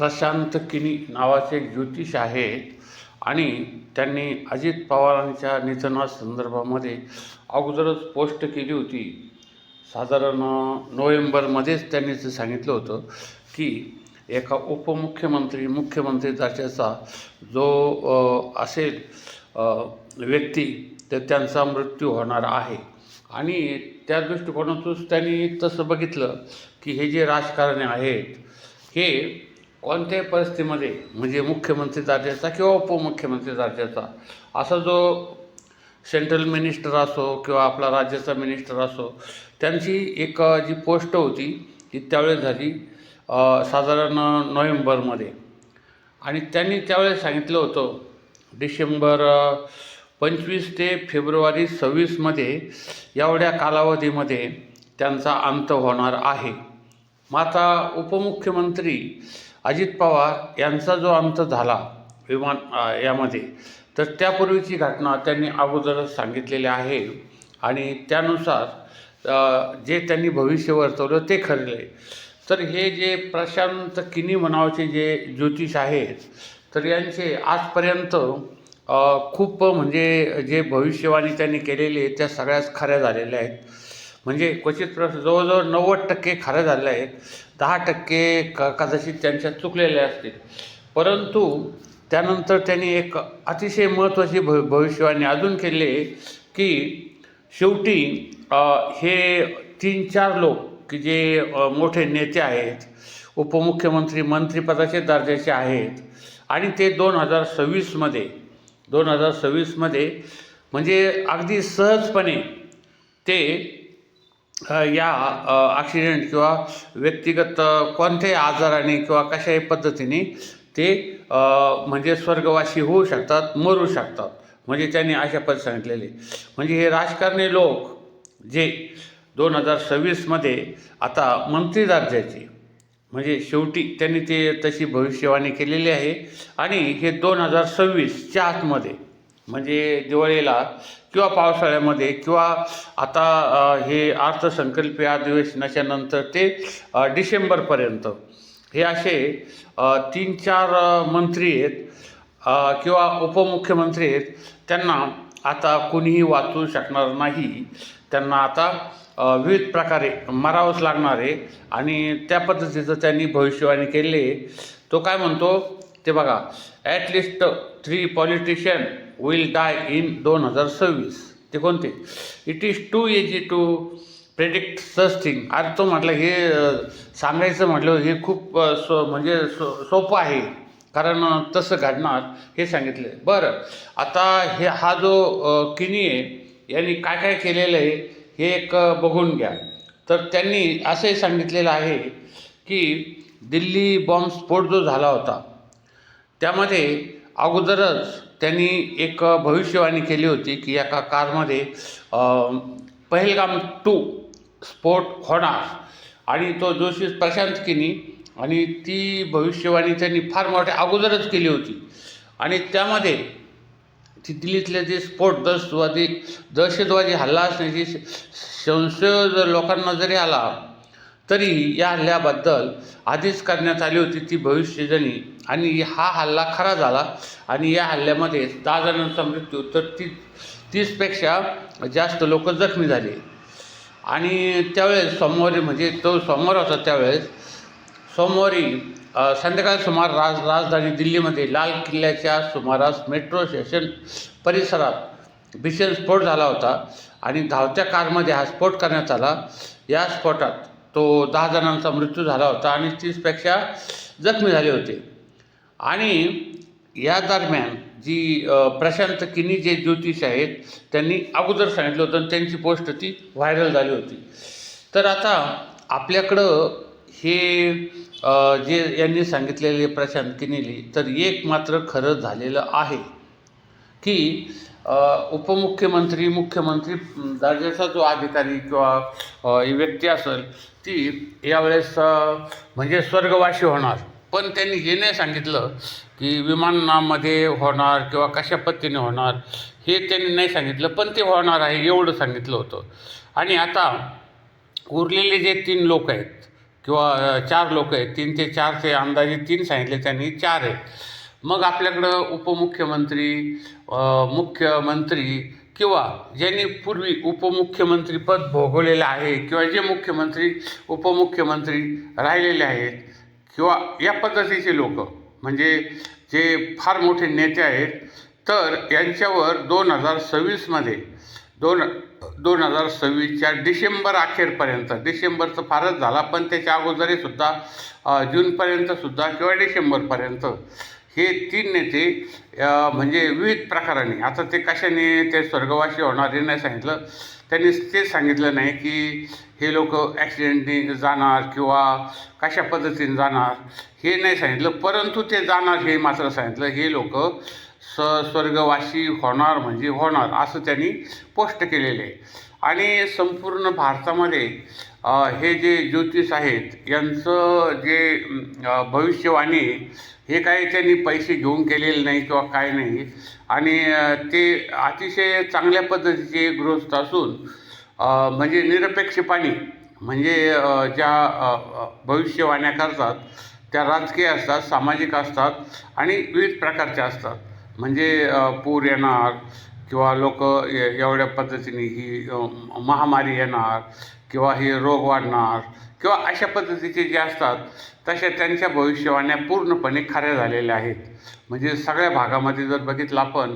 प्रशांत किनी नावाचे एक ज्योतिष आहेत. आणि त्यांनी अजित पवारांच्या निधनासंदर्भामध्ये अगोदरच पोस्ट केली होती. साधारण नोव्हेंबरमध्येच त्यांनी ते सांगितलं होतं की एका उपमुख्यमंत्री मुख्यमंत्री दर्जाचा जो असेल व्यक्ती तर त्यांचा मृत्यू होणार आहे. आणि त्या दृष्टिकोनातूनच त्यांनी तसं बघितलं की हे जे राजकारणी आहेत हे कोणत्याही परिस्थितीमध्ये म्हणजे मुख्यमंत्री दर्जाचा किंवा उपमुख्यमंत्री दर्जाचा असा जो सेंट्रल मिनिस्टर असो किंवा आपला राज्याचा मिनिस्टर असो त्यांची एक जी पोस्ट होती ती त्यावेळेस झाली साधारण नोव्हेंबरमध्ये. आणि त्यांनी त्यावेळेस सांगितलं होतं डिसेंबर पंचवीस ते फेब्रुवारी सव्वीसमध्ये एवढ्या कालावधीमध्ये त्यांचा अंत होणार आहे. मग आता उपमुख्यमंत्री अजित पवार यांचा जो अंत झाला विमान यामध्ये तर त्यापूर्वीची घटना त्यांनी अगोदरच सांगितलेली आहे. आणि त्यानुसार जे त्यांनी भविष्य वर्तवलं ते खरले तर हे जे प्रशांत किनी म्हणावचे जे ज्योतिष आहेत तर यांचे आजपर्यंत खूप म्हणजे जे भविष्यवाणी त्यांनी केलेली आहे त्या सगळ्याच खऱ्या झालेल्या आहेत. म्हणजे क्वचित प्रश्न जवळजवळ नव्वद टक्के खरं झालेलं आहे. दहा टक्के क कदाचित त्यांच्या चुकलेल्या असतील. परंतु त्यानंतर त्यांनी एक अतिशय महत्त्वाची भ भविष्यवाणी अजून केली आहे की शेवटी हे तीन चार लोक की जे मोठे नेते आहेत उपमुख्यमंत्री मंत्रिपदाचे दर्जाचे आहेत आणि ते दोन हजार सव्वीसमध्ये दोन हजार सव्वीसमध्ये म्हणजे अगदी सहजपणे ते या ॲक्सिडेंट किंवा व्यक्तिगत कोणत्याही आजाराने किंवा कशाही पद्धतीने ते म्हणजे स्वर्गवासी होऊ शकतात मरू शकतात. म्हणजे त्यांनी अशा पद सांगितलेले. म्हणजे हे राजकारणी लोक जे दोन हजार सव्वीसमध्ये आता मंत्री दर्जाचे म्हणजे शेवटी त्यांनी ते तशी भविष्यवाणी केलेली आहे. आणि हे दोन हजार सव्वीसच्या आतमध्ये म्हणजे दिवाळीला किंवा पावसाळ्यामध्ये किंवा आता हे अर्थसंकल्पीय अधिवेशनाच्या नंतर ते डिसेंबरपर्यंत हे असे तीन चार मंत्री आहेत किंवा उपमुख्यमंत्री आहेत त्यांना आता कुणीही वाचू शकणार नाही. त्यांना आता विविध प्रकारे मारावंच लागणार आहे आणि त्या पद्धतीचं त्यांनी भविष्यवाणी केली तो काय म्हणतो? ते बघा at least three politician will die in दोन हजार सव्वीस. ते कोणते? It is too early to predict such thing अरे तो म्हटलं हे सांगायचं म्हटलं हे खूप सो म्हणजे सो सोपं आहे. कारण तसं घडणार हे सांगितलं. बरं आता हे हा जो किनी आहे यांनी काय काय केलेलं आहे हे एक बघून घ्या. तर त्यांनी असंही सांगितलेलं आहे की दिल्ली बॉम्ब स्फोट जो झाला होता त्यामध्ये अगोदरच त्यांनी एक भविष्यवाणी केली होती की एका कारमध्ये पहिलगाम पहलगाम टू स्फोट होणार. आणि तो जोशी प्रशांत किनी आणि ती भविष्यवाणी त्यांनी फार मोठ्या अगोदरच केली होती. आणि त्यामध्ये तिथलीतले दिल्लीतले जे स्फोट दहशतवादी दहशतवादी हल्ला असण्याची संशय जर लोकांना जरी आला तरी या हल्ल्याबद्दल आधीच करण्यात आली होती ती भविष्यजणी आणि हा हल्ला खरा झाला आणि या हल्ल्यामध्ये दहा जणांचा मृत्यू तर ती तीसपेक्षा जास्त लोक जखमी झाले. आणि त्यावेळेस सोमवारी म्हणजे तो सोमवार होता त्यावेळेस सोमवारी संध्याकाळी सुमार राज राजधानी दिल्लीमध्ये लाल किल्ल्याच्या सुमारास मेट्रो स्टेशन परिसरात भीषण स्फोट झाला होता आणि धावत्या कारमध्ये हा स्फोट करण्यात आला. या स्फोटात तो दहा जणांचा मृत्यू झाला होता आणि तीसपेक्षा जखमी झाले होते. आणि या दरम्यान जी प्रशांत किनी जे ज्योतिष आहेत त्यांनी अगोदर सांगितलं होतं आणि त्यांची पोस्ट ती व्हायरल झाली होती. तर आता आपल्याकडं हे जे यांनी सांगितलेले प्रशांत किनीली तर एक मात्र खरं झालेलं आहे की उपमुख्यमंत्री मुख्यमंत्री दर्जाचा जो अधिकारी किंवा व्यक्ती असेल ती यावेळेस म्हणजे स्वर्गवासी होणार. पण त्यांनी हे नाही सांगितलं की विमानामध्ये होणार किंवा कशा पद्धतीने होणार हे त्यांनी नाही सांगितलं पण ते होणार आहे एवढं सांगितलं होतं. आणि आता उरलेले जे तीन लोक आहेत किंवा चार लोक आहेत तीन ते चारचे अंदाजे तीन सांगितले त्यांनी चार आहेत. मग आपल्याकडं उपमुख्यमंत्री मुख्यमंत्री किंवा ज्यांनी पूर्वी उपमुख्यमंत्री पद भोगवलेलं आहे किंवा जे मुख्यमंत्री उपमुख्यमंत्री राहिलेले आहेत किंवा या पद्धतीचे लोक म्हणजे जे फार मोठे नेते आहेत तर यांच्यावर दोन हजार सव्वीसमध्ये दोन दोन हजार सव्वीसच्या डिसेंबर अखेरपर्यंत डिसेंबरचं फारच झाला पण त्याच्या अगोदरही सुद्धा जूनपर्यंतसुद्धा किंवा डिसेंबरपर्यंत हे तीन नेते म्हणजे विविध प्रकाराने आता ते कशाने ते स्वर्गवासी होणार हे नाही सांगितलं. त्यांनी तेच सांगितलं नाही की हे लोक ॲक्सिडेंटने जाणार किंवा कशा पद्धतीने जाणार हे नाही सांगितलं. परंतु ते जाणार हे मात्र सांगितलं. हे लोक स स्वर्गवासी होणार म्हणजे होणार असं त्यांनी पोस्ट केलेलं आहे. आणि संपूर्ण भारतामध्ये हे जे ज्योतिष आहेत यांचं जे भविष्यवाणी आहे, हे काही त्यांनी पैसे घेऊन केलेले नाही किंवा काय नाही. आणि ते अतिशय चांगल्या पद्धतीचे गृहस्थ असून म्हणजे निरपेक्षपाणी म्हणजे ज्या भविष्यवाण्या करतात त्या राजकीय असतात सामाजिक असतात आणि विविध प्रकारच्या असतात. म्हणजे पूर येणार किंवा लोक एवढ्या पद्धतीने ही महामारी येणार किंवा हे रोग वाढणार किंवा अशा पद्धतीचे जे असतात तशा त्यांच्या भविष्यवाण्या पूर्णपणे खऱ्या झालेल्या आहेत. म्हणजे सगळ्या भागामध्ये जर बघितलं आपण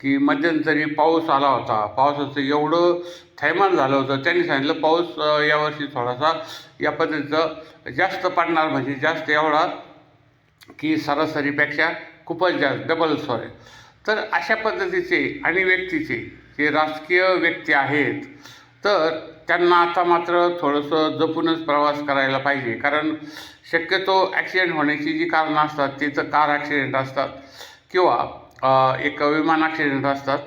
की मध्यंतरी पाऊस आला होता. पावसाचं एवढं थैमान झालं होतं. त्यांनी सांगितलं पाऊस यावर्षी थोडासा या पद्धतीचं जास्त पडणार. म्हणजे जास्त एवढा की सरासरीपेक्षा खूपच जास्त डबल सॉरी तर अशा पद्धतीचे आणि व्यक्तीचे जे राजकीय व्यक्ती आहेत तर त्यांना आता मात्र थोडंसं जपूनच प्रवास करायला पाहिजे. कारण शक्यतो ॲक्सिडेंट होण्याची जी कारणं असतात ते तर कार ॲक्सिडेंट असतात किंवा एक विमान ॲक्सिडेंट असतात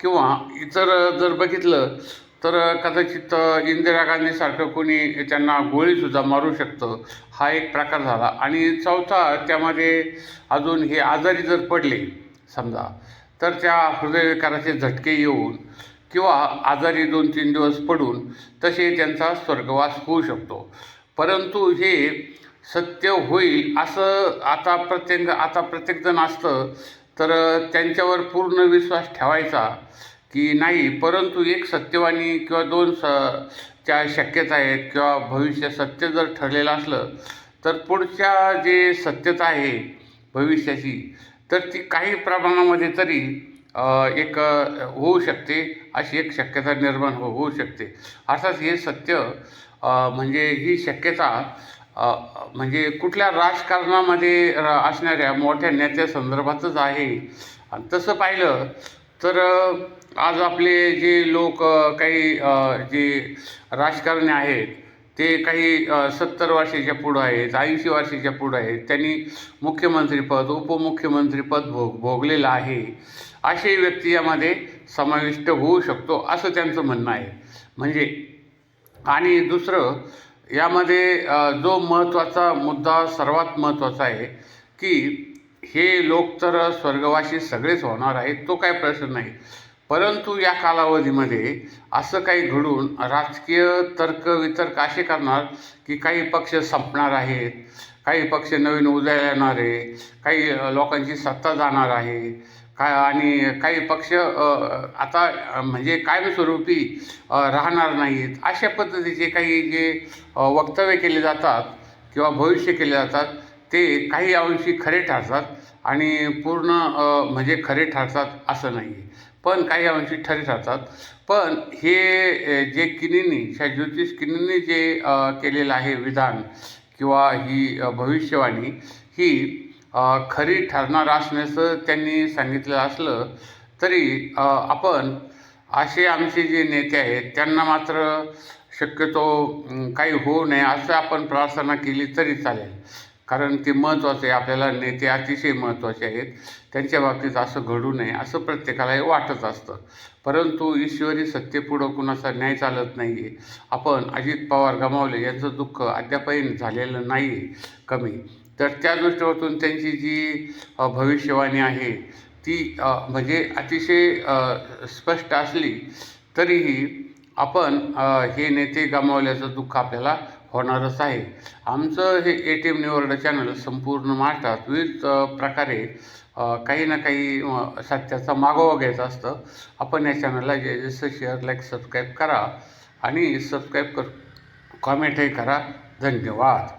किंवा इतर जर बघितलं तर कदाचित इंदिरा गांधीसारखं कोणी त्यांना गोळीसुद्धा मारू शकतं. हा एक प्रकार झाला. आणि चौथा त्यामध्ये अजून हे आजारी जर पडले समजा. तर त्या हृदयविकाराचे झटके येऊन किंवा आजारी दोन तीन दिवस पडून तसे त्यांचा स्वर्गवास होऊ शकतो. परंतु हे सत्य होईल असं आता प्रत्येक आता प्रत्येकजण असतं तर त्यांच्यावर पूर्ण विश्वास ठेवायचा की नाही परंतु एक सत्यवाणी किंवा दोन स च्या शक्यता आहेत किंवा भविष्य सत्य जर ठरलेलं असलं तर पुढच्या जे सत्यता आहे भविष्याची तर ती काही प्रमाणामध्ये तरी एक होऊ शकते अशी एक शक्यता निर्माण हो होऊ शकते. अर्थात हे सत्य म्हणजे ही शक्यता म्हणजे कुठल्या राजकारणामध्ये असणाऱ्या मोठ्या नेत्यासंदर्भातच आहे. आणि तसं पाहिलं तर आज आपले जे लोक काही जे राजकारणी आहेत ते काही सत्तर वर्षाच्या पुढं आहेत ऐंशी वर्षाच्या पुढं आहेत त्यांनी मुख्यमंत्रीपद उपमुख्यमंत्रीपद भोग भोगलेलं आहे. असे व्यक्ती यामध्ये समाविष्ट होऊ शकतो असं त्यांचं म्हणणं आहे. म्हणजे आणि दुसरं यामध्ये जो महत्त्वाचा मुद्दा सर्वात महत्त्वाचा आहे की हे लोक तर स्वर्गवासी सगळेच होणार आहेत तो काय प्रश्न नाही. परंतु या कालावधीमध्ये असं काही घडून राजकीय तर्क वितर्क असे करणार की काही पक्ष संपणार आहेत काही पक्ष नवीन उदय येणार आहे काही लोकांची सत्ता जाणार आहे. का आणि काही पक्ष आता म्हणजे कायमस्वरूपी राहणार नाहीत. अशा पद्धतीचे काही जे वक्तव्य केले जातात किंवा भविष्य केले जातात ते काही अंशी खरे ठरतात आणि पूर्ण म्हणजे खरे ठरतात असं नाही पण काही अंशी ठरे ठरतात पण हे जे किनींनी ह्या ज्योतिष किनींनी जे केलेलं आहे विधान किंवा ही भविष्यवाणी ही खरी ठरणार असण्याचं त्यांनी सांगितलं असलं तरी आपण असे आमचे जे नेते आहेत त्यांना मात्र शक्यतो काही होऊ नये असं आपण प्रार्थना केली तरी चालेल. कारण ते महत्त्वाचं आहे आपल्याला नेते अतिशय महत्त्वाचे आहेत. त्यांच्या बाबतीत असं घडू नये असं प्रत्येकाला हे वाटत असतं. परंतु ईश्वरी सत्तेपुढं कुणाचा न्याय चालत नाही आहे आपण अजित पवार गमावले यांचं दुःख अद्यापही झालेलं नाही आहे कमी. तर त्या दृष्टीवरून त्यांची जी भविष्यवाणी आहे ती म्हणजे अतिशय स्पष्ट असली तरीही आपण हे नेते गमावल्याचं दुःख आपल्याला होणारच आहे. आमचं हे ए टी एम निवर्डा चॅनल संपूर्ण महाराष्ट्रात विविध प्रकारे काही ना काही सत्याचा मागोवा घ्यायचा असतं. आपण या चॅनलला जे जसं शेअर लाईक सबस्क्राईब करा आणि सबस्क्राईब कर कॉमेंटही करा. धन्यवाद.